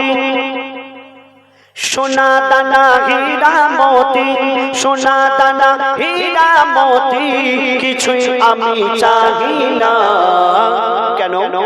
মতি সোনা দানা হীরা মতি সোনা দানা হীরা মতি কিছুই আমি চাহি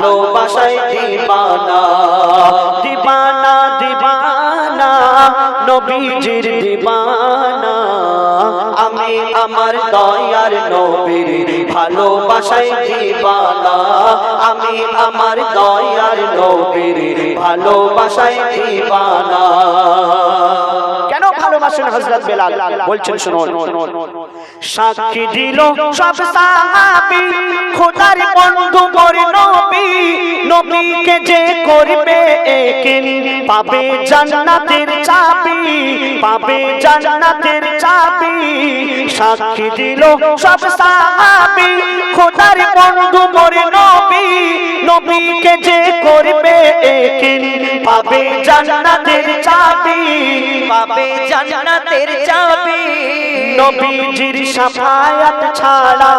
ভালোবাসায় দিবানা দিবানা দিবানা, নবীজির দিবানা। আমি আমার দয়ার নবীর ভালোবাসায় দিবানা। আমি আমার দয়ার নবীর ভালোবাসায় দিবানা। ভালোবাসেন হযরত বেলাল। বলছেন, শুনুন। সাক্ষী দিল সব সাহাবী, খোদার বন্ধু মোর নবী। নবীকে যে করবে একিন পাবে জান্নাতের চাবি, পাবে জান্নাতের চাবি। সাক্ষী দিল সব সাহাবী, খোদার বন্ধু মোর নবী। নবীকে যে করবে একিন পাবে জান্নাতের চাবি। পাবে, জান্নাতের চাবি। নবীজির সাফায়াত ছাড়া,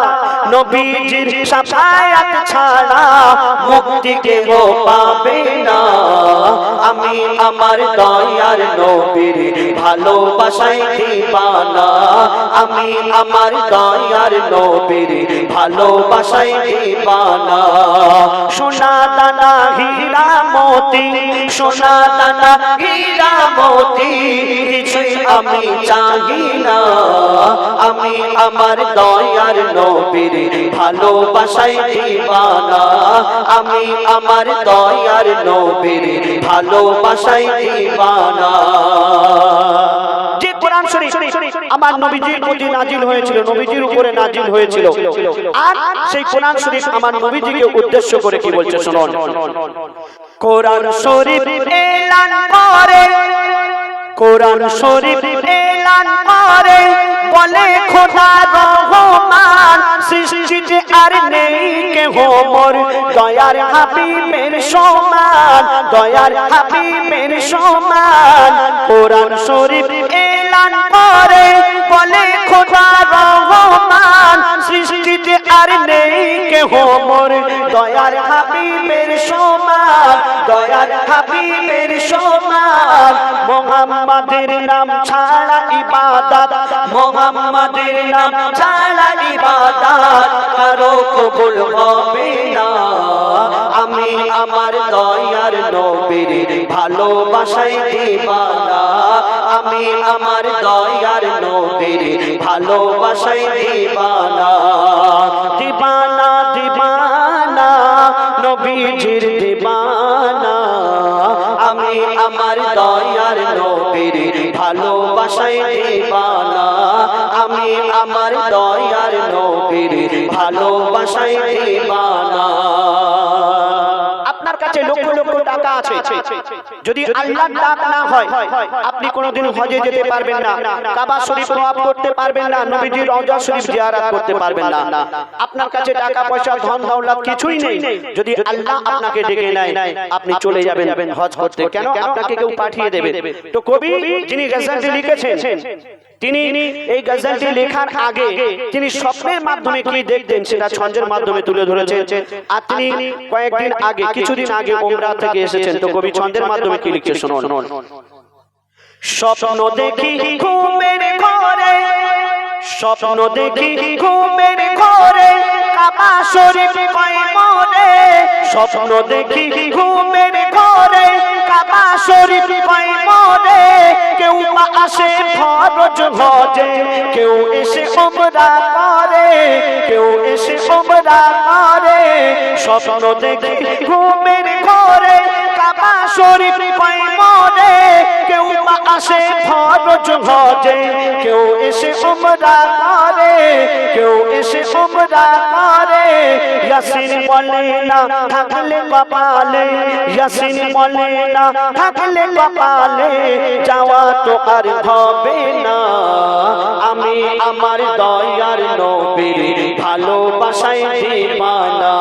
নবীজির সাফায়াত ছাড়া মুক্তি কেউ পাবে না। আমি আমার দয়ার নবীর ভালোবাসায় দিবানা। আমি আমার দয়ার নবীর ভালোবাসায় দিবানা। সোনা দানা হীরা মতি সোনা দানা হীরা মতি কিছুই আমি চাহি না। আমি আমার দয়ার নবীর দিবানা। আমি আমার দয়ার নবীর দিবানা। আমার নবীজির নাজিল হয়েছিল উপরে হয়েছিল। সেই উদ্দেশ্য করে কি বলছে, শুনুন। কোরআন শরীফ এলান কোরআন শরীফ এলান করে, বলে খোদা রহমান, সৃষ্টিতে আর নেই কেহ মোর। দয়ার হাবিবের সমান, দয়ার হাবিবের সমান। কোরআন শরীফ এলান করে, বলে খোদা রহমান আর নেই কেহ মোর। দয়ার হাবিবের সমান, দয়ার হাবিবের সমান। মোহাম্মদের নাম ছাড়া ইবাদত, মোহাম্মদের নাম ছাড়া ইবাদত কারও কবুল হবে না। আমি আমার দয়ার নবীর ভালোবাসায় দিবানা আমি আমার দয়ার নবীর ভালোবাসায় দিবানা দিবানা দিবানা, নবীজির দিবানা। আমি আমার দয়ার নবীর ভালোবাসায় দিবানা। আমি আমার দয়ার নবীর ভালোবাসায় দিবানা। আপনার কাছে লক্ষ লক্ষ টাকা আছে। যদি আল্লাহর ডাক না হয় আপনি কোনোদিন হজে যেতে পারবেন না। কাবা শরীফ তওয়াফ করতে পারবেন না নবীজির রওজা শরীফ জিয়ারত করতে পারবেন না। আপনার কাছে টাকা পয়সা ধন দৌলত কিছুই নেই। যদি আল্লাহ আপনাকে ডেকে নেয় আপনি চলে যাবেন হজ করতে। কেন? আপনাকে কেউ পাঠিয়ে দেবে। তো কবি যিনি গজলটি লিখেছেন। তিনি এই গজলটি লেখার আগে তিনি স্বপ্নের মাধ্যমে কি দেখতেন সেটা ছন্দের মাধ্যমে তুলে ধরেছেন। আর তিনি কয়েকদিন আগে কিছুদিন আগে ওমরা থেকে এসেছেন তো কবি ছন্দের মাধ্যমে কি লিখছে শুনুন? স্বপ্ন দেখি ঘুমের ঘরে। স্বপ্ন দেখি ঘুমের ঘরে। কাবা শরীফ কয় মরে স্বপ্ন দেখি ঘুমের ঘরে। কাবা শরীফ কয় মরে কেউ বা আসে ফরজ হজে, কেউ এসে ওমরা করে, কেউ এসে ওমরা করে। স্বপ্ন দেখি ঘুমের ঘরে কাবা শরীফ পাই মরে আসে ফরজ হজে কেউ এসে উমরা করে, কেউ এসে উমরা করে। ইয়াসিন বলে না থাকলে কপালে, ইয়াসিন বলে না থাকলে কপালে, যাওয়া তো আর হবে না। আমি আমার দয়ার নবীর ভালোবাসায় দিবানা।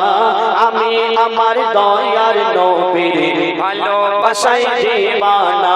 আমি আমার দয়ার নবীর ভালোবাসায় দিবানা।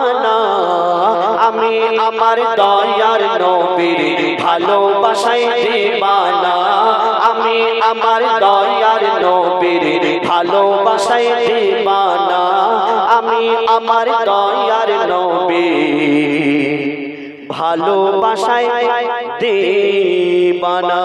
আমার দয়ার নবীর ভালোবাসায় দিবানা। আমি আমার দয়ার নবীর ভালোবাসায় দিবানা। আমি আমার দয়ার নবীর ভালোবাসায় দিবানা।